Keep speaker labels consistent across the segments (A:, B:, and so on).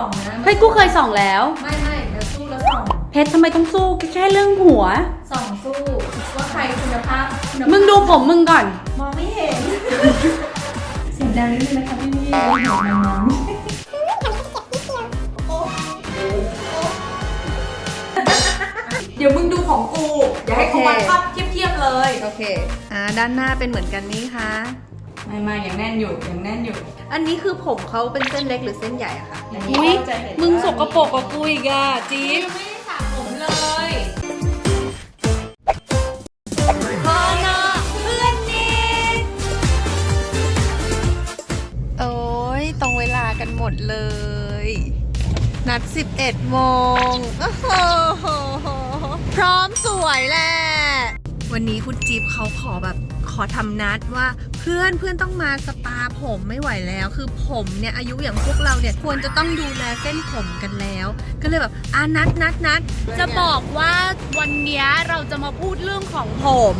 A: ส่องนะ
B: เฮ้ยกูเคยส่องแล้ว
A: ไม่ไม่เดี๋ยวสู้แล้วส่อง
B: เพชรทำไมต้องสู้แค่เรื่องหัว
A: ส่องสู้ว่าใครคุณภาพคุณภาพ
B: มึงดูผมมึงก่อน
A: มองไม่เห็นเสียงดังนิดนึงนะคะพี่พี่ไม่เห็นมันมองเดี๋ยวมึงดูของกูเดี๋ยวให้เขาวัดภาพเทียบๆเลย
C: โอเค อ่า ด้านหน้าเป็นเหมือนกันนี่คะ
B: ไม่ไม่ยังแน่นอยู่ยังแน่นอยู่
C: อันนี้คือผมเขาเป็นเส้นเล็กหรือเส้นใหญ่อะคะ
B: อุ้ยมึงสกปรกกับกูอีกอะจี๊บ
A: ไม่ได้สระผมเลย
B: พอนะเพื่อนนี่
C: โอ้ยตรงเวลากันหมดเลย นัด 11โมงโอ้โหพร้อมสวยแหละ วันนี้คุณจิ๊บเขาขอแบบ ขอทำนัดว่าเพื่อนเพื่อนต้องมาสปาผมไม่ไหวแล้ว คือผมเนี่ยอายุอย่างพวกเราเนี่ยควรจะต้องดูแลเส้นผมกันแล้ว ก็เลยแบบอ่านัดนัดนัด
B: จะบอกว่าวันเนี้ยเราจะมาพูดเรื่องของผม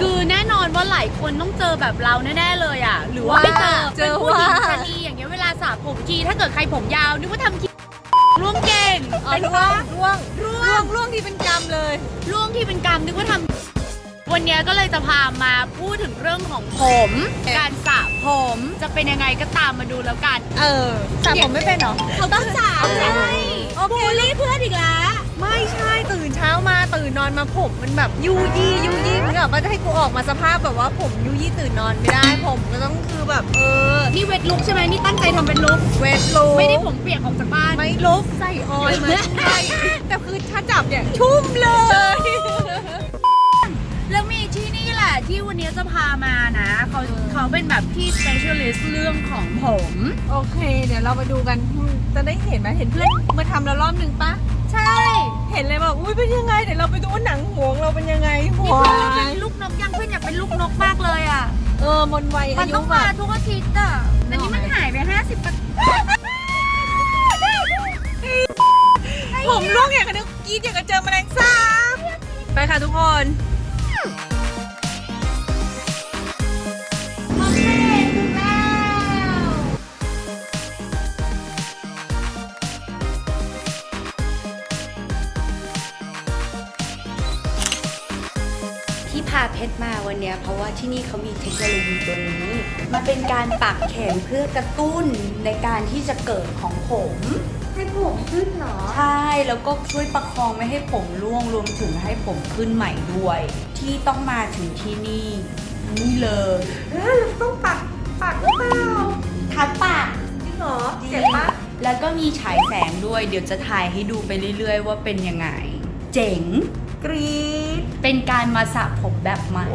B: คือแน่นอนว่าหลายคนต้องเจอแบบเราแน่ๆเลยอะ หรือว่าไม่เจอ
C: เจอ
B: เป็นผู้หญิง
C: ว่า
B: ชะนีอย่างเงี้ยเวลาสระผมทีถ้าเกิดใครผมยาวนึกว่าทำคิร่วงเก่ง
C: อ๋อ
B: เป็น
C: ร่ว
B: ว่าง
C: ร่วงร่วงร่วงที่เป็นกรรมเลย
B: ร่วงที่เป็นกรรมนึกว่าทำ วันเนี้ยก็เลยจะพามาพูดถึงเรื่องของผม
C: เอ๊ะ
B: การสระผมจะเป็นยังไงก็ตามมาดูแล้วกัน
C: เออสระผมไม่เป็นเหรอ
B: เขาต้องสระ
C: ใช่
B: โอเคบูลลี่เพื่อนอีกแล้ว
C: ไม่ใช่ตื่นเช้ามาตื่นนอนมาผมมันแบบยูยี่ยูยี่มันแบบว่าจะให้กูออกมาสภาพแบบว่าผมยูยี่ตื่นนอนไม่ได้ผมก็ต้องคือแบบเออ
B: นี่เวทลุกใช่ไหมนี่ตั้งใจทำเป็นลุก
C: เวทลุก
B: ไม่ได้ผมเปียกออกจากบ้าน
C: ไม่ลุกใส่ออยล์มาใช่แต่คือถ้าจับเนี่ยชุ่มเลย
B: แล้วมี ที่นี่แหละที่วันนี้จะพามานะเขาเขาเป็นแบบที่ specialist เรื่องของผม
C: โอเค เดี๋ยวเราไปดูกันจะได้เห็นไหมเห็นเพื่อนมาทำแล้วรอบหนึ่งปะ
B: ใช่
C: เห็นเลยแบบอุ้ยเป็นยังไงเดี๋ยวเราไปดูว่าหนังหวงเราเป็นยังไงหั
B: นี่
C: ว
B: เพื่อนอยากเป็นลูกนกยังเพื่อนอยากเป็นลูกนกมากเลยอะ
C: เออมนวัย
B: มั
C: อานยุ
B: ต้อง
C: แบ
B: มา
C: บ
B: ทุกอาทิตย์อะแต่นี่มันหายไป 50เปอร์
C: ผมร่วงอย่างกับนึกกรีดอย่างกับเจอแมลงสาบไปค่ะทุกคน
B: มาวันเนี้ยเพราะว่าที่นี่เขามีเทคโนโลยีตัวนี้มันเป็นการปักเข็มเพื่อกระตุ้นในการที่จะเกิดของผม
A: ให้ผมขึ้นเหรอ
B: ใช่แล้วก็ช่วยประคองไม่ให้ผมร่วงรวมถึงให้ผมขึ้นใหม่ด้วย ที่ต้องมาถึงที่นี่นี่เลย
C: เออต้องปักปักหรือเปล่า
B: ทัดปาก
C: จริงเหรอเจ็บปะ
B: แล้วก็มีฉายแสงด้วย เดี๋ยวจะถ่ายให้ดูไปเรื่อย ๆ ว่าเป็นยังไง เจ๋ง
C: กรีด
B: เป็นการมาสระผมแบบใหม่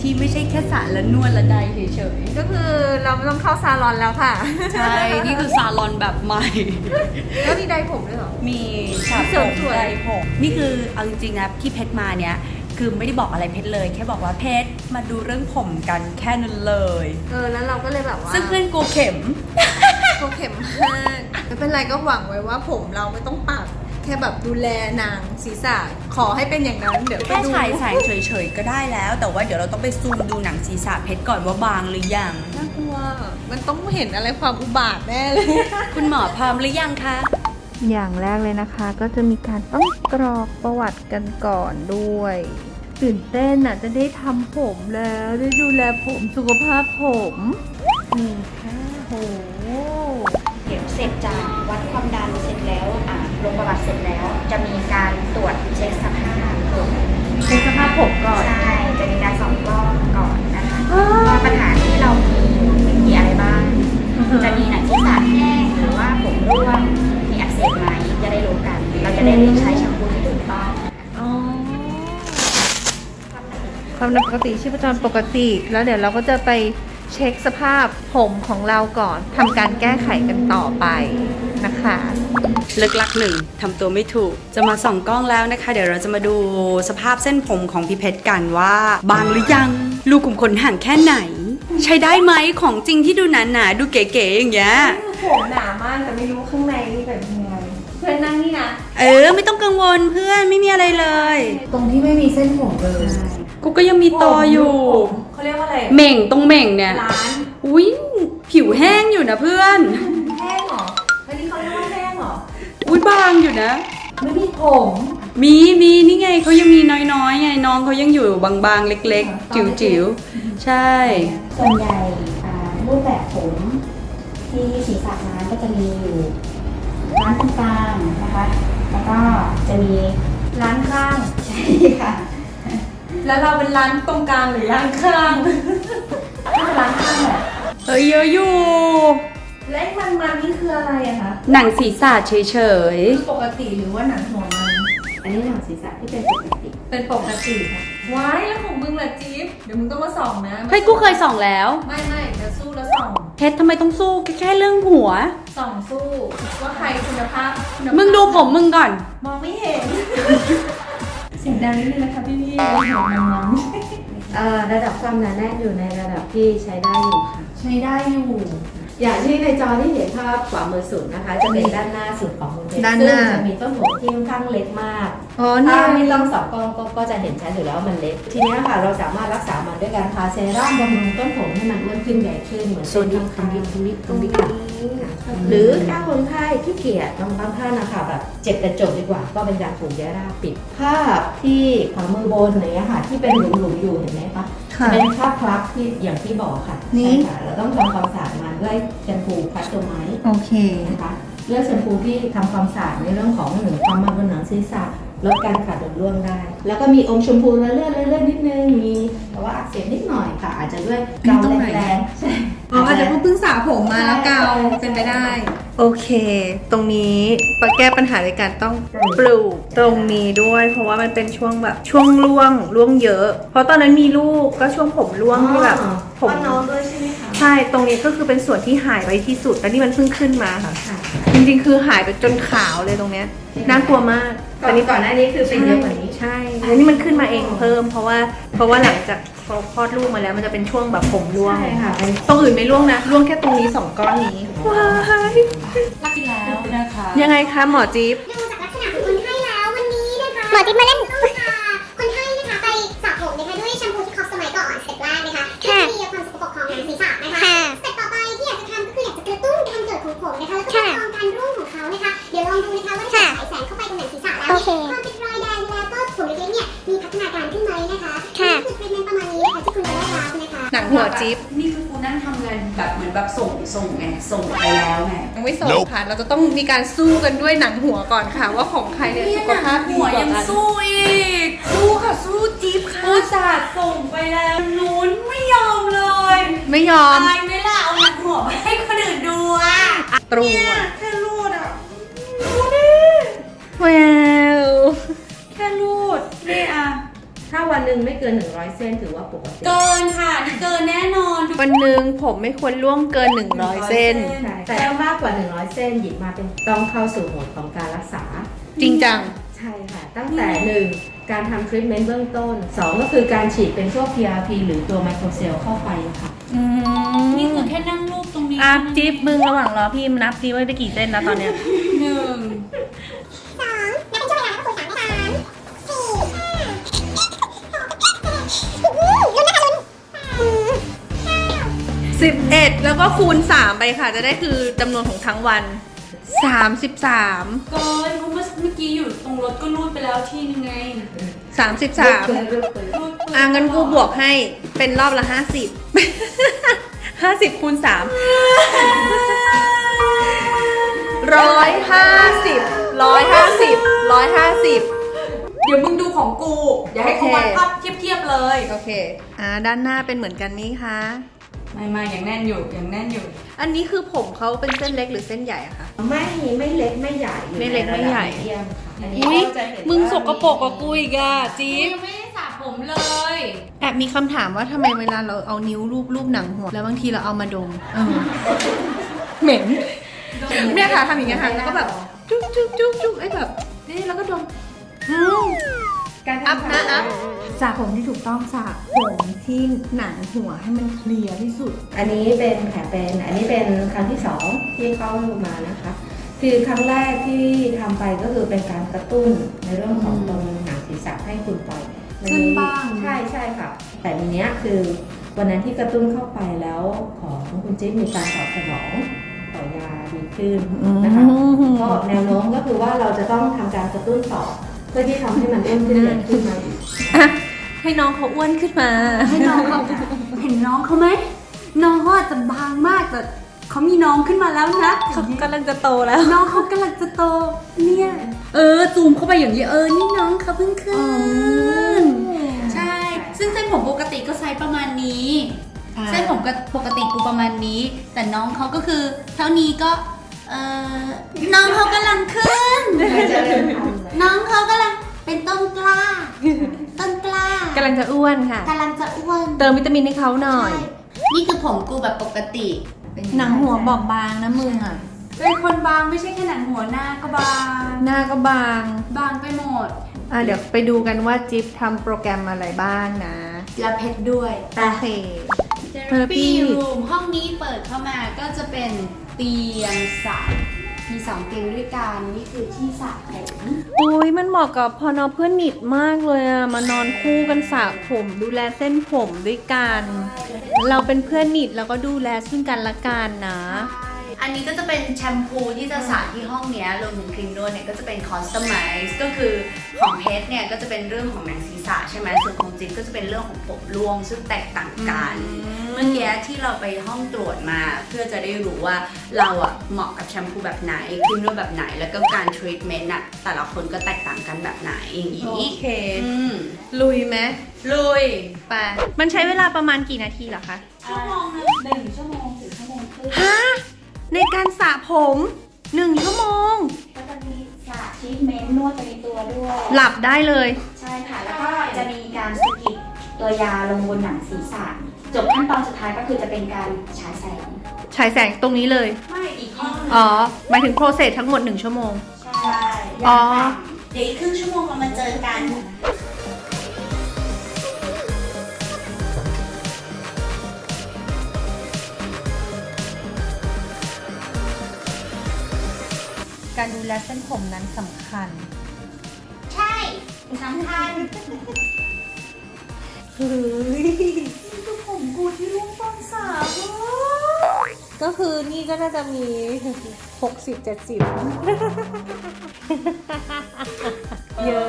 B: ที่ไม่ใช่แค่สระและนวดและใดเฉย
C: ก็คือเราไม่ต้องเข้าซาลอนแล้วค่ะ
B: ๆใช่ นี่คือซาลอนแบบใหม่
C: แล้วมีไดร์ผมด้วยเหรอ
B: มีฉาก
C: เสริ
B: ผมม
C: สวย
B: ไดผม นี่คือเอาจริงๆนะที่เพชรมาเนี้ยคือไม่ได้บอกอะไรเพชรเลย แค่บอกว่าเพชรมาดูเรื่องผมกันแค่นั้นเลย
C: เออแล้วเราก็เลยแบบว่า
B: ซึ่งเพื่อนกูเข็ม
C: เขาเข็มมากไม่เป็นไรก็หวังไว้ว่าผมเราไม่ต้องปัก แค่แบบดูแลนางศีรษะขอให้เป็นอย่างนั้น เดี๋ยวไป
B: แค่
C: ดู
B: ฉายแสงเฉยๆก็ได้แล้ว แต่ว่าเดี๋ยวเราต้องไปซูมดูหนังศีรษะเพชรก่อนว่าบางหรือยัง
C: น่ากลัว มันต้องเห็นอะไรความอุบาทแน่เลย
B: คุณหมอพร้อมหรือยังคะ
D: อย่างแรกเลยนะคะ ก็จะมีการต้องกรอกประวัติกันก่อนด้วย ตื่นเต้นอะจะได้ทำผมแล้วได้ดูแลผมสุขภาพผมนี่ค่ะโห
E: เดี๋ยวเสร็จจากวัดความดันเสร็จแล้วอ่าลงประวัติเสร็จแล้ว จะมีการตรวจเช็คสภาพผม
D: เช็คสภาพผมก่อน
E: ใช่จะมีการส่องกล้องก่อนนะคะว่าปัญหาที่เรามีมีอะไรบ้าง จะมีหนังศีรษะแห้งหรือว่าผมร่วงมีอักเสบไหมจะได้รู้กัน เราจะได้เลือกใช้แชมพูที่ถูกต้อง
D: อ๋อความดันปกติชีพจรปกติ แล้วเดี๋ยวเราก็จะไป เช็คสภาพผมของเราก่อนทำการแก้ไขกันต่อไปนะคะ
B: ลึกลักหนึ่งทำตัวไม่ถูก จะมาส่องกล้องแล้วนะคะ เดี๋ยวเราจะมาดูสภาพเส้นผมของพี่เพชรกันว่า บางหรือยังรูขุมขนห่างแค่ไหน ใช้ได้ไหมของจริงที่ดูหนาๆดูเก๋ๆอย่างเงี้ย
C: ผมหนามากแต่ไม่รู้ข้างในนี่แบบยังไงเพื่อนนั่งนี่นะ
B: เออ ไม่ต้องกังวลเพื่อนไม่มีอะไรเลย
A: ตรงที่ไม่มีเส้นผมเลย
B: กูก็ยังมีตออยู่
A: เขาเรียกว่าอะไร
B: เหม่งตรงเหม่งเนี่ย
A: ร้าน
B: อุ้ยผิวแห้งอยู่นะเพื่อน
A: แห้งเหรออันนี้เขาเรียกว่าแห้งเหรอ
C: เหรอ
B: อุ้ยบางอยู่นะ
C: ไม่มีผม
B: มีมีนี่ไงเขายังมีน้อยๆไงน้องเขายังอยู่บางๆเล็ก ๆ จิ๋วๆใช่
E: ส่วนใหญ่อ่ารูปแบบผมที่ศีรษะร้านก็จะมีอยู่ร้านตรงกลางนะคะ แล้วก็จะมี
C: ร้านข้าง
E: ใช่ค่ะ
C: แล้วเราเป็นร้านตรงกลางหรือร้านข้างถ้าร้านข้างแหละ
B: เอ้ยเยอะอยู่
C: และไอ้มันมันนี่คืออะไรอะคะ
B: หนังศีรษะเฉย
C: คือปกติหรือว่าหนังหัวมัน
E: อันนี้หนังศีรษะที่เป็นปกติ
C: เป็นปกติค่ะว้ายแล้วของมึงล่ะจิ๊บเดี๋ยวมึงต้องมาส่องนะ
B: ๆเฮ้ยกูเคยส่องแล้ว
C: ไม่ไม่เดี๋ยวสู้แล้วส่อง
B: เพชรทำไมต้องสู้แค่เรื่องหัว
C: ส่องสู้ว่าใครคุณภาพคุณภาพ
B: มึงดูผมมึงก่อน
C: มองไม่เห็น เสียงดังนิดนึงนะคะพี่พี่เห็นมันมัน
F: เอ่อระดับความหนาแน่นอยู่ในระดับที่ใช้ได้อยู่ค่ะ
C: ใช้ได้อยู่
F: อย่างที่ในจอที่เห็นภาพขวามือสุดนะคะ จะเป็นด้านหน้าสุดของคุณเพชร
C: ด้านห
F: ซึ่ง
C: น้า
F: จะมีต้นผมที่ค่อนข้างเล็กมาก
C: อ๋อ
F: ถ้า
C: เนี่ย
F: ไม่ต้องสอบกล้องก็ก็จะเห็นชัดอยู่แล้วว่ามันเล็ก ทีนี้ค่ะเราสามารถรักษามันด้วยการทาเซรั่มบำรุงต้นผมให้มันอ้วนขึ้นใหญ่ขึ้นเหมือนเส้นข้างๆ
B: ตรงนี้ตรงนี้ตรงนี้
F: ค่ะหรือถ้าคนไข้ที่เกียจบางบางท่านนะคะแบบเจ็บแต่จบดีกว่า ก็เป็นการปลูกยาราปิดภาพที่ขวามือบนอย่างเงี้ยค่ะ ที่เป็นหลุมๆอยู่เห็นไหมคะ
C: ค่ะ
F: เป็นคราบพลักที่อย่างที่บอกค่ะ
C: นี่
F: ใช่ค่ะเราต้องทำความสะอาดมันด้วยแชมพูพัชโตไมท์
C: โอเค
F: นะคะเลือกแชมพูที่ทำความสะอาดในเรื่องของหนึ่งความมันบนหนังศีรษะ ลดการขาดหรือร่วงได้ แล้วก็มีอมชมพูและเลือดเลือดนิดนึง มีแต่ว่าอักเสบนิดหน่อยค่ะ อาจจะด้วยเกา
C: ตรงไหน
F: แรงๆใช่
C: อ๋ออาจจะเพิ่งเพิ่งสระผมมาแล้วเกาเป็นไปได้ โอเค ตรงนี้มาแก้ปัญหาในการต้องปลูกตรงนี้ด้วย เพราะว่ามันเป็นช่วงแบบช่วงร่วงร่วงเยอะ เพราะตอนนั้นมีลูกก็ช่วงผมร่วงที่แบบ
F: อ๋อ
C: ผม
F: ป้าน้องด้วยใช่ไหมคะ
C: ใช่ตรงนี้ก็คือเป็นส่วนที่หายไปที่สุดแล้วนี่มันเพิ่งขึ้นมาค่ะ
F: ค่ะ
C: จริงๆ คือหายไปจนขาวเลยตรงเนี้ยน่ากลัวมาก
F: ก่อนนี้ก่อนหน้านี้คือเป็นเยอะกว่านี้
C: ใช่แล้วนี่มันขึ้นมาเองเพิ่ม เพราะว่าเพราะว่าหลังจากเขาคลอดลูกมาแล้วมันจะเป็นช่วงแบบผมร่วง
F: ใช่ค่ะเป็น
C: ตรงอื่นไม่ร่วงนะร่วงแค่ตรงนี้สองก้อนนี้ว้าย
B: ที่แล้วนะคะ
C: ยังไงคะหมอจิ๊บ
G: ดูจากลักษณะของคนไข้แล้ววันนี้นะคะหมอจิ๊บมาเล่นต้องพาคนไข้นะคะไปสระผมนะคะด้วยแชมพูที่คอสมัยก่อนสเต็ปแรกนะคะเพื่อเคลียร์ความสกปรกของหนังศีรษะนะคะ หนังหั
C: วจิ๊บ
B: นี่คือกูนั่งทำงานแบบเหมือนแบบส่งส่งไงส่งไปแล้วไง
C: ยังไม่ส่งค่ะ เราจะต้องมีการสู้กันด้วยหนังหัวก่อนค่ะ ว่าของใครเนี่ยสุขภาพดี
B: หัว
C: กว่า
B: ยัง
C: กัน
B: สู้อีก สู้ค่ะสู้จิ๊บค่ะอุตส่าห์ส่งไปแล้วนู้นไม่ยอมเลย
C: ไม่ยอม
B: ตายไหมล่ะเอาหนังหัวไปให้คนอื่นดูอะ
C: ตรู
B: เนี่ย
C: อะ
F: ไม่เกิน 100 เส้นถือว่าปกติ
B: เกินค่ะนี่เกินแน่นอน
C: วันหนึ่งผมไม่ควรล่วงเกิน 100 เส้น
F: ใช่แต่ถ้ามากกว่า 100 เส้นหยิบมาเป็นต้องเข้าสู่โหมดของการรักษา
C: จริงจัง
F: ใช่ค่ะ ตั้งแต่หนึ่งการทำทรีทเมนต์เบื้องต้น 2 ก็คือการฉีดเป็นพวก PRP หรือตัวไมโครเซลล์เข้าไปค่ะ
B: นี่คือแค่นั่งรูปตรงนี้
C: อะจิ๊บมึงระหว่างรอพี่นับดีว่าได้กี่เส้นนะตอนเนี้ย
B: หนึ่ง
C: 11 แล้วก็คูณ 3 ไปค่ะ จะได้คือจำนวนของทั้งวัน 33
B: เกินเพราะเมื่อเมื่อกี้อยู่ตรงรถก็รูดไปแล้วที่นึงไง
C: 33
B: รูด
C: อะงั้นกูบวกให้เป็นรอบละ 50 50คูณ3 ร้อยห้าสิบร้อยห้าสิบร้อยห้าสิบ
H: เดี๋ยวมึงดูของกู อย่าให้เขา
C: โอเค
H: วัดภาพเทียบๆเลย
C: โอเค อ่า ด้านหน้าเป็นเหมือนกันนี้ค่ะ
B: ไม่ไม่ยังแน่นอยู่ยังแน่นอยู่
C: อันนี้คือผมเขาเป็นเส้นเล็กหรือเส้นใหญ่อะคะ
F: ไม่ไม่เล็กไม่ใหญ่อยู่
C: ไม่เล็กไม่ใหญ่
F: นระดับมีเดียมค่ะอันนี้
C: อุ๊ย
F: ก็จะเห็น
C: มึง
F: ว่า
C: สกปรกกว่ากูอีกอะจี๊บ
B: ยังไม่ได้สระผมเลย
C: แอบมีคำถามว่าทำไมเวลาเราเอานิ้วรูปรูปหนังหัว แล้วบางทีเราเอามาดมเออเหม็นเนี่ยค่ะทำอย่างเงี้ยค่ะแล้วก็แบบจุ๊กจุ๊กจุ๊กจุ๊กไอ้แบบนี่แล้วก็ดมอืม
F: การ
C: อัพ
F: ทำ
C: นะอัพ
I: สระผมที่ถูกต้องสระผมที่หนังหัวให้มันเคลียร์ที่สุด
F: อันนี้เป็นแผลเป็น อันนี้เป็นครั้งที่สองที่เข้ามานะคะ คือครั้งแรกที่ทำไปก็คือเป็นการกระตุ้นในเรื่องของตรงหนังศีรษะให้คุณไปมั
B: ขึ้น
F: มี
B: บ้าง
F: ใช่ใช่ค่ะ แต่ทีเนี้ยคือวันนั้นที่กระตุ้นเข้าไปแล้วของคุณจิ๊บมีการตอบสนองต่อยาดีขึ้นนะคะ
C: อืม
F: ก็แนวโน้มก็คือว่าเราจะต้องทำการกระตุ้นต่อ เพื่อที่ทำให้มันอ้วนขึ้นใหญ่ขึ้นมาอีก
C: ให้น้องเขาอ้วนขึ้นมา
B: ให้น้องเขาเห็นน้องเขาไหมน้องเขาอาจจะบางมากแต่เขามีน้องขึ้นมาแล้วนะ
C: เขากำลังจะโตแล้ว
B: น้องเขากำลังจะโต เนี่ย เออซูมเข้าไปอย่างนี้เออนี่น้องเขาเพิ่งขึ้นใช่ ซึ่งเส้นผมปกติก็ไซส์ประมาณนี้
C: อ่า
B: เส้นผมก็ปกติกูประมาณนี้ แต่น้องเขาก็คือ เท่านี้ก็ เออน้องเขากำลังขึ้นน้องเขากำลังเป็นต้นกล้า ต้นกล้ากำ
C: ลังจะอ้วนค่ะ
B: กำลังจะอ้วน
C: เติมวิตามินให้เขาหน่อย
B: นี่คือผมกูแบบปกติ
C: หนังหัวบอบบางนะมึงอะ
B: เป็นคนบางไม่ใช่แค่หนังหัวหน้าก็บาง
C: หน้าก็บาง
B: บางไปหมด
C: อะเดี๋ยวไปดูกันว่าจิ๊บทำโปรแกรมอะไรบ้างนะ
B: และเพชรด้วย
C: โอเค
B: Therapy Room ห้องนี้เปิดเข้ามาก็จะเป็น เตียงสระมีสองเตียงด้วยกันนี่คือที่สระผม
C: อุ้ยมันเหมาะกับพอนอเพื่อนหนิดมากเลยอะมานอนคู่กันสระผมดูแลเส้นผมด้วยกัน เราเป็นเพื่อนหนิดแล้วก็ดูแลซึ่งกันและกันนะ
B: อันนี้ก็จะเป็นแชมพูที่จะสระที่ห้องเนี้ยรวมถึงครีมนวดเนี่ยก็จะเป็นคอสตอมไมซ์ก็คือของเพชรเนี่ยก็จะเป็นเรื่องของหนังศีรษะใช่ไหมส่วนของจิ๊บก็จะเป็นเรื่องของผมร่วงซึ่งแตกต่างกัน เมื่อกี้ที่เราไปห้องตรวจมา เพื่อจะได้รู้ว่าเราอะเหมาะกับแชมพูแบบไหนครีมนวดแบบไหน แล้วก็การทรีทเมนต์อะแต่ละคนก็แตกต่างกันแบบไหนอย่างนี้
C: โอเค
B: อืม
C: ลุยไหม
B: ลุย
C: ไปมันใช้เวลาประมาณกี่นาทีเหรอคะ
B: ชั่วโมงนึงหนึ่งชั่วโมงถึงชั่วโมงครึ่ง
C: ฮะในการสระผมหนึ่งชั่วโมง
E: ก็จะมีสระทรีทเมนต์นวดไปในตัวด้วย
C: หลับได้เลย
E: ใช่ค่ะ แล้วก็จะมีการสะกิดตัวยาลงบนหนังศีรษะ จบขั้นตอนสุดท้ายก็คือจะเป็นการฉายแสง
C: ฉายแสงตรงนี้เลย
B: ไม่อีกห้องนึง
C: อ๋อ หมายถึงโปรเซสทั้งหมดหนึ่งชั่วโมง
E: ใช่
C: อ๋อ
E: เดี๋ยวอีกครึ่งชั่วโมงเรามาเจอกัน
C: การดูแลเส้นผมนั้นสำคัญ
E: ใช่สำคัญ
C: ก็คือนี่ก็น่าจะมี60 70เยอะ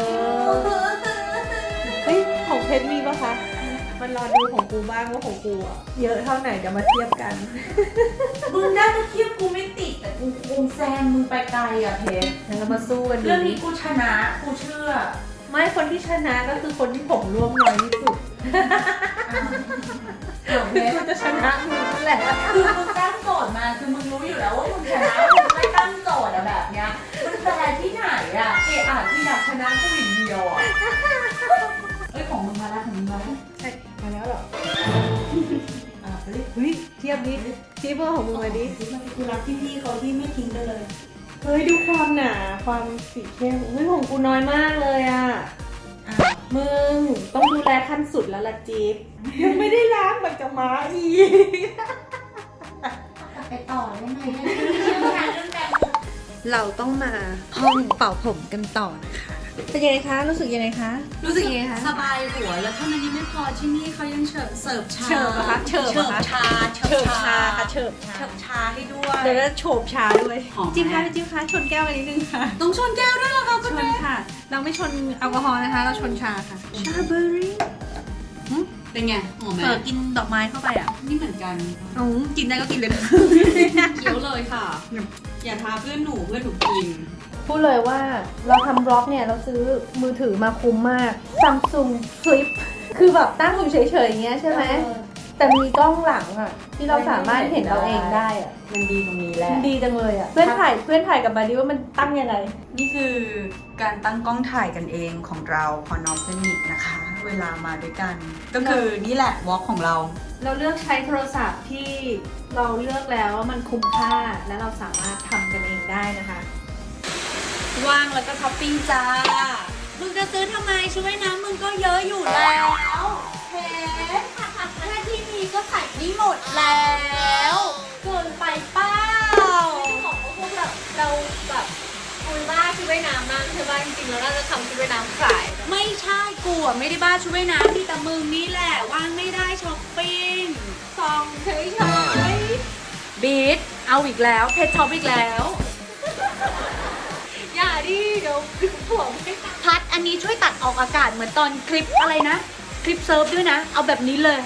C: เฮ้ยของเพชรมีปะคะ มันรอดูของกูบ้างว่าของกูอะเยอะเท่าไหนเดี๋ยวมาเทียบกัน
B: มึงได้มาเทียบกูไม่ติดแต่กูคงแซงมึงไปไกลอะเพชร
C: งั้นเรามาสู้กันดู
B: เรื่องนี้กูชนะกูเชื่อ
C: ไม่คนที่ชนะก็คือคนที่ผมร่วงน้อยที่สุด
B: เพชร
C: จะชนะมึงนั่นแหละ
B: คือมึงตั้งโจทย์มาคือมึงรู้อยู่แล้วว่ามึงชนะมึงไม่ตั้งโจทย์อะแบบเนี้ยมันแฟร์ที่ไหนอะเอะอะที่อยากชนะกูอย่างเดียวอะเอ้ยของมึงมาแล้วของมึงมาแล้ว
C: มาแล้วเหรออะเฮ้ยเฮ้ยเทียบนิเทียบเบอร์ของมึงมาดิ
B: กูรักพี่ๆเขาที่ไม่ทิ้งกันเลย
C: เฮ้ยดูความหนาความสีเข้มเฮ้ยของกูน้อยมากเลยอะ มึงต้องดูแลขั้นสุดแล้วล่ะจิ๊บยังไม่ได้ล้างมันจะมาอีก
E: ไปต่อได้ไหมเรื่องงานเรื่องการ
C: เราต้องมาห้องเป่าผมกันต่อนะคะ เป็นยังไงคะ รู้สึกยังไงคะ
B: รู้สึก
C: ยังไงคะ
B: สบายหัวแล้วเท่านั้นยังไม่พอที่นี่เขายังเสิร์ฟเสิร์ฟชา
C: เฉิบเหรอคะเฉิบเหรอคะ
B: ชา
C: เฉิบชาค่ะเฉิบชา
B: เฉิบชาให้ด้วย
C: เดี๋ยวจะโฉบชาด้วย
B: หอมไหม
C: จิ๊บคะจิ๊บคะชนแก้วกันนิดนึงค่ะ
B: ต้องชนแก้วด้วยเหรอคะคุ
C: ช
B: ณ
C: น
B: แม่
C: ค่ะ เราไม่ชนแอลกอฮอล์นะคะ เราชนชาค่ะ ชาเบอร์รี่
B: เป็นไงหอมไหม
C: เออกินดอกไม้เข้าไปอะ
B: นี่เหมือนกัน
C: อืมกินได้ก็กินเลยนะ
B: เคี้ยวเลยค่ะ อย่าทาเพื่อนหนูเพื่อนหนูกิน
C: พูดเลยว่าเราทำบล็อกเนี่ยเราซื้อมือถือมาคุ้มมาก Samsung Flip คือแบบตั้งอยู่เฉยๆอย่างเงี้ยใช่ไหม แต่มีกล้องหลังอะ ที่เราสามารถเห็นเราเองได้อะ
B: มันดีตรงนี้แหละ
C: มันดีจังเลยอะ เพื่อนถ่ายเพื่อนถ่ายกลับมาดิว่ามันตั้งยังไง
B: นี่คือการตั้งกล้องถ่ายกันเองของเราพอน้องเป็นนิกนะคะ เวลามาด้วยกัน ก็คือนี่แหละวอล์กของเรา
C: เราเลือกใช้โทรศัพท์ที่เราเลือกแล้วว่ามันคุ้มค่าและเราสามารถทำกันเองได้นะคะ
B: ว่างแล้วก็ช้อปปิ้งจ้า มึงจะซื้อทำไมชุดว่ายน้ำมึงก็เยอะอยู่แล้วเพชรแค่ที่มีก็ใส่ไม่หมดแล้ว เกินไปเป้า
J: บอกว่าพวกแบบเราแบบ คุยว่าชุดว่ายน้ำมากใช่ป่ะจริงๆเราน่าจะทำชุดว่ายน้ำขาย
B: ไม่ใช่กูอะไม่ได้บ้าชุดว่ายน้ำที่แต่มึงนี่แหละว่างไม่ได้ช้อปปิ้ง
J: ซองเฉยๆ
B: บีทเอาอีกแล้วเพชรช็อปอีกแล้ว
J: ดิเดี๋ยวผมไม่
B: พัดอันนี้ช่วยตัดออกอากาศเหมือนตอนคลิปอะไรนะ คลิปเซิร์ฟด้วยนะ เอาแบบนี้เลย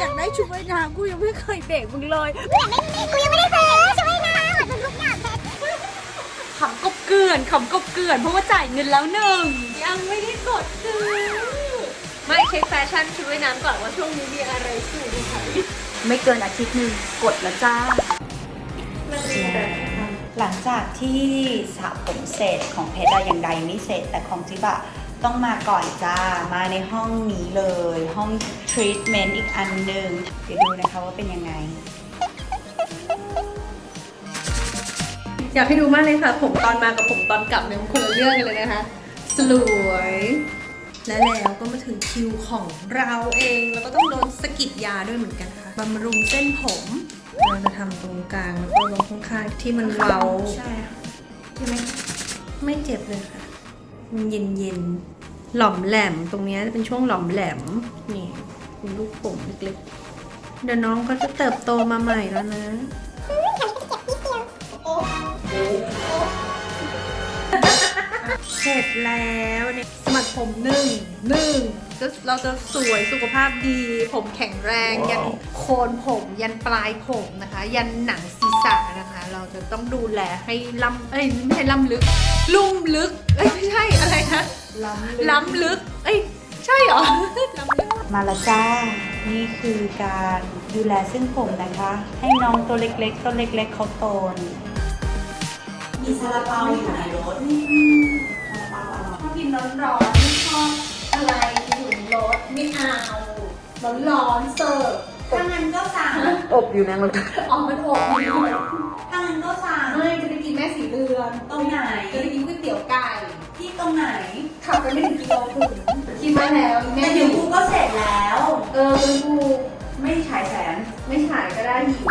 C: อยากได้ชุดว่ายน้ำกูยังไม่เคยเบรกมึงเลย
G: กูยังไม่ได้ซื้อช่วยนะหมดทุกอย่างเพชร
B: ขำกบ เกลื่อนขำกบเกลื่อนเพราะว่าจ่ายเงินแล้วหนึ่ง
J: ยังไม่ได้กดซื้อไม่เช็คแฟชั่นชุดว่ายน้ำก่อนว่าช่วงนี้มีอะไรสูงไหม
B: ไม่เกินอาทิตย์หนึ่งกดแล้วจ้า หลังจากที่สระผมเสร็จของเพชรอะยังใดไม่เสร็จ แต่ของจิ๊บอะต้องมาก่อนจ้า มาในห้องนี้เลย ห้องทรีทเมนต์อีกอันหนึ่งเดี๋ยวดูนะคะว่าเป็นยังไง
C: อยากให้ดูมากเลยค่ะ ผมตอนมากับผมตอนกลับเนี่ยมันคนละเรื่องกันเลยนะคะ สวย และแล้วก็มาถึงคิวของเราเอง แล้วก็ต้องโดนสะกิดยาด้วยเหมือนกันค่ะบำรุงเส้นผม เราจะทำตรงกลางแล้วก็ลงข้างๆที่มันเว้า
B: ใช่ค่ะ
C: ใช่ไหมไม่เจ็บเลยค่ะ มันเย็นเย็นๆหล่อมแหลมตรงเนี้ยจะเป็นช่วงหล่อมแหลมนี่เป็นลูกผมเล็กๆเดี๋ยวน้องก็จะเติบโตมาใหม่แล้วนะ เสร็จแล้วเนี่ยสมัครผมหนึ่งหนึ่งก็เราจะสวยสุขภาพดี ผมแข็งแรง ยันโคนผมยันปลายผมนะคะ ยันหนังศีรษะนะคะ เราจะต้องดูแลให้ล้ำเอ้ยไม่ใช่ล้ำลึก ลุ่มลึกเอ้ยไม่ใช่อะไรนะล้ำลึกเอ้ยใช่เหรอล้ำลึก
B: มาแล้วจ้า นี่คือการดูแลเส้นผมนะคะ ให้น้องตัวเล็กๆตัวเล็ก ๆเขาโตน มีซาลาเปาอยู่ในรถ
J: ชอบกินร้อนๆไม่ชอบอะไรอยู่ในรถไม่เอาร้อนๆเสิร์ฟ
A: ถ้างั้นก็สั่ง
C: อบอยู่นะมัน
J: ออกมันอบอยู่
A: ถ้างั้นก็สั่ง
J: ไม่จะไปกินแม่สีเรือน
A: ตรงไหน
J: จะไปกินก๋วยเตี๋ยวไก่
A: ที่ตรงไหน
J: ขับไปไม่ถึงกิโลถึงคิดมาแล้วแม่
A: แต่เดี๋ยวกูก็เสร็จแล้ว
J: เออเป็นกู
A: ไม่ฉายแสง
J: ไม่ฉายก็ได้หิว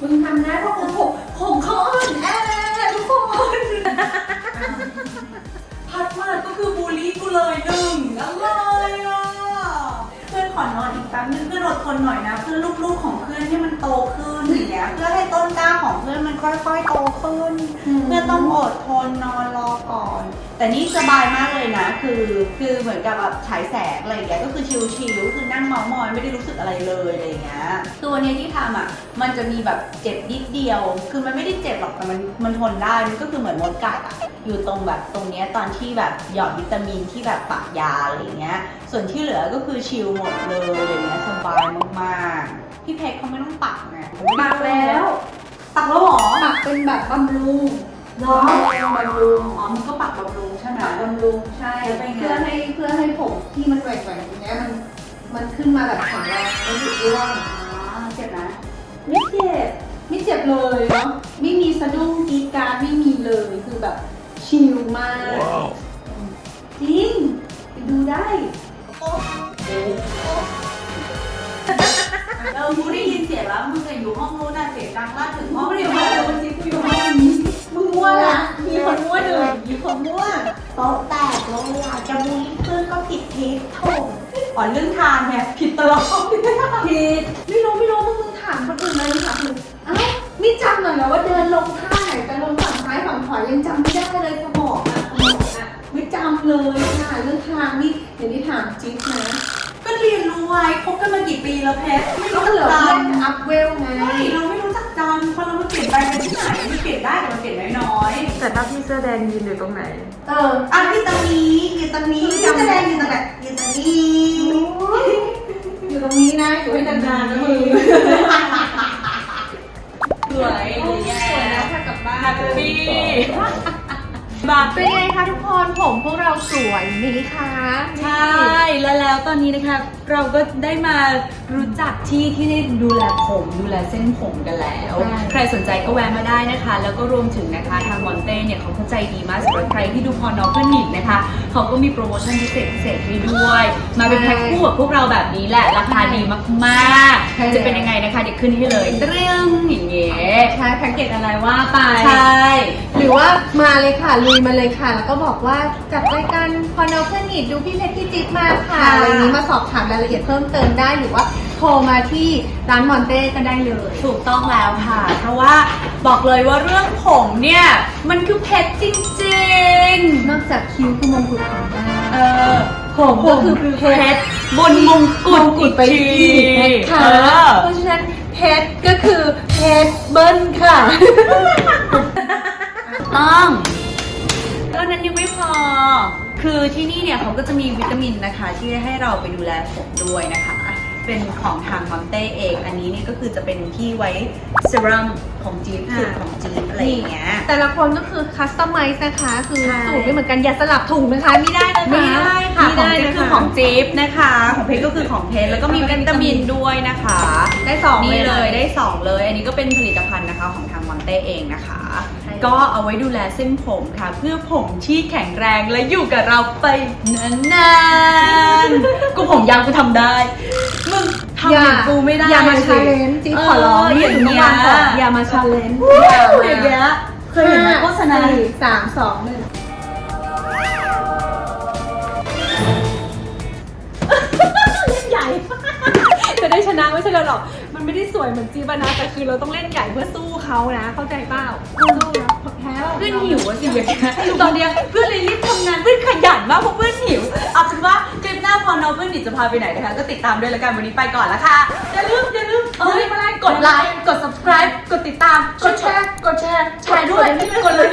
J: มึงทำได้เพราะผมผมผมเขาอ่อนแอ น
A: พัดมาก็คือบูลลี่กูเลยหนึ่งอะไรอะ ขอนอนอีกแป๊บนึงเพื่อนอดทนหน่อยนะเพื่อนลูกๆของเพื่อนให้มันโตขึ้นอย่างเงี้ยเพื่อให้ต้นกล้าของเพื่อนมันค่อยๆโตขึ้น เพื่อนต้องอดทนนอนรอก่อน แต่นี่สบายมากเลยนะ คือคือเหมือนกับแบบฉายแสงอะไรอย่างเงี้ยก็คือชิลๆคือนั่งเมามอยไม่ได้รู้สึกอะไรเลยอะไรอย่างเงี้ยคือวันนี้ที่ทำอะมันจะมีแบบเจ็บนิดเดียว คือมันไม่ได้เจ็บหรอกแต่มันมันทนได้มันก็คือเหมือนมดกัดอะอยู่ตรงแบบตรงเนี้ยตอนที่แบบหยอดวิตามินที่แบบปากยาอะไรอย่างเงี้ยส่วนที่เหลือก็คือชิลหมดเลยอย่างเงี้ยสบายมากๆ พี่เพชรเขาไม่ต้องปักไง
J: ปักแล้ว
A: ปักแล้วเหรอ
J: ปักเป็นแบบบำรุง
A: เหรอบำรุงอ๋อมันก็ปักบำรุงใช่ไหม
J: ปักบำรุงใช่
A: แล้วเป็นไง
J: เพื่อให้เพื่อให้ผมที่มันแหว่งๆอย่างเงี้ยมันมันขึ้นมาแบบแข็งแรงไม่หยุดร่วง
A: อ๋อเจ็บนะ
J: ไม่เจ็บไม่เจ็บเลยเนาะไม่มีสะดุ้งกรีดกรารไม่มีเลยคือแบบชิลมาก
A: เออกูได้ยินเสียงแล้วมึงอะอยู่ห้องนู้นน่ะเสียงดังมากถึงห้อง
J: ไม่
A: เดี
J: ได้
A: ยว
J: มาเลยจริงกูอยู่ห้องนี้มึงมั่วละมีคนมั่วหนึ่งมีคนมั่ว
A: โต๊ะแตกเลยอะจะบูลลี่เพื่อนก็ผิดทิศโถอ๋อเรื่องทานเนี่ยผิดตลอด
J: ผิดไม่รู้ไม่รู้มึงมึงถามคนอื่นเลยมึงถามคนอื่นอ้าวไม่จำหน่อยเหรอว่าเดินลงท่าไหนจะลงฝั่งซ้ายฝั่งขวายังจำไม่ได้เลยสมองอะสมองอะไม่จำเลยค่ะเรื่องทางนี่เดี๋ยวนี้ถามจิ๊บนะ
A: เรียนรู้ไว้คบกันมากี่ปีแล้วเพชรไม่
J: ก็
A: รู้
J: เหลื
A: จั
J: อก
A: จ
J: เพื่อนอัพเวลไงำ
A: ไม่เราไม่รู้จักจำคนเรามันเปลี่ยนไปไปที่ไหนมันเปลี่ยนได้แต่มันเปลี่ยนน้อยๆ
D: แต่ถ้าพี่เสื้อแดงยืนอยู่ตรงไหน
J: เออ
A: อะยืนตรงนี้ยืนตรงนี้ยืนแสดงยืนตรงไหนยืนตรงนี้
J: อยู่ตรงนี้นะอยู่ให้นานๆนะมึง
A: สวยแย่
J: สวยนะถ้ากลับบ้าน
A: แฮปปี้
B: บา
C: เป็นไงคะทุกคนผมพวกเราสวยไหมคะ
B: ใช่ แล้วแล้วตอนนี้นะคะ เราก็ได้มารู้จักที่ที่ได้ดูแลผมดูแลเส้นผมกันแล้วใครสนใจก็แวะมาได้นะคะ แล้วก็รวมถึงนะคะทางมอนเต้เนี่ยเขาเข้าใจดีมากสำหรับใครที่ดูพอน้องเพื่อนหนิกนะคะ เขาก็มีโปรโมชั่นพิเศษพิเศษให้ด้วย มาเป็นแพ็คคู่กับพวกเราแบบนี้แหละราคาดีมากๆจะเป็นยังไงนะคะเดี๋ยวขึ้นให้เลยเตรี้ยงอย่างเงี้ย
C: ใช่แพ็กเกจอะไรว่าไป
B: ใช่
C: หรือว่ามาเลยค่ะลุยมาเลยค่ะ แล้วก็บอกว่าจัดรายการพอน้องเพื่อนหนีดดูพี่เพชรพี่จิ๊บมาค่ะ
B: ค่ะ
C: อะไรนี้มาสอบถามรายละเอียดเพิ่มเติมได้หรือว่าโท รมาที่ร้านมอนเต้ก็ได้เลย
B: ถูกต้องแล้วค่ะ เพราะว่าบอกเลยว่าเรื่องผมเนี่ย มันคือเพชรจริง
C: นอกจากคิ้วคือมงกุฎของแม่
B: ๆเออ
C: ผมก็คือเพชร
B: บนมงกุฎอีก
C: ไป
B: ที
C: อีกนะคะ
B: เออ
C: เพราะฉะนั้นเพชรก็คือเพชรเบิ้ลค่ะ
B: ต้องเท่านั้นยังไม่พอ คือที่นี่เนี่ยเขาก็จะมีวิตามินนะคะ ที่ให้เราไปดูแลผมด้วยนะคะ เป็นของทางมอนเต้เองอันนี้เนี่ยก็คือจะเป็นที่ไว้เซรั่มของจีนสูตรของจีนอะไรอย่างเงี้ย
C: แต่ละคนก็คือคัสตอมไมซ์นะคะ คือ
B: ใช่
C: สูตรไม่เหมือนกันอย่าสลับถุงนะคะ ไม่ได้นะคะ
B: ไม่ได้ค่ะ
C: ไม่
B: ของ
C: ได้
B: จิ๊บ
C: นะ
B: คือ
C: คะ
B: ของจิ๊บนะคะ ของเพชรก็คือของเพชรแล้วก็มีวิตามินด้วยนะคะ
C: ได้สอง
B: นี่
C: เล
B: เลย
C: ย
B: ได้ 2 เลย อันนี้ก็เป็นผลิตภัณฑ์นะคะของทางมอนเต้เองนะคะ
C: ใช่
B: ก็เอาไว้ดูแลเส้นผมค่ะ เพื่อผมที่แข็งแรงและอยู่กับเราไปนานๆกูผมยาวกูทำได้ มึงทำอย่างกูไม่ได้
C: อย่ามา
B: สิ
C: ชาเลนจ์จิ๊บขอร้อง
B: เอย่าง
C: เมื่อ
B: เงี้
C: วานก่อนอย่ามาชาเลนจ์
B: อย่างเงี้ยเคยเห็นไหมโฆษณา
C: สี่สามสองหนึ่ง นะไม่ใช่เราหรอก มันไม่ได้สวยเหมือนจีบานะแต่คือเราต้องเล่นใหญ่เพื่อสู้เขานะ เข้าใจเปล่าสู้นะแพ้
B: เพื่อนหิวอะสิอย่างเงี้ยตอนเนี้ยเพื่อนเลยรีบทำงานเพื่อนขยันมากเพราะเพื่อนหิวเอาเป็นว่าคลิปหน้าพอน้องเพื่อนหนิจะพาไปไหนนะคะก็ติดตามด้วยแล้วกันวันนี้ไปก่อนละค่ะอย่าลืมอย่าลืมเอ้ยกดไลค์กด subscribe กดติดตามกดแชร์กดแชร์แชร์ด้วยกดเลย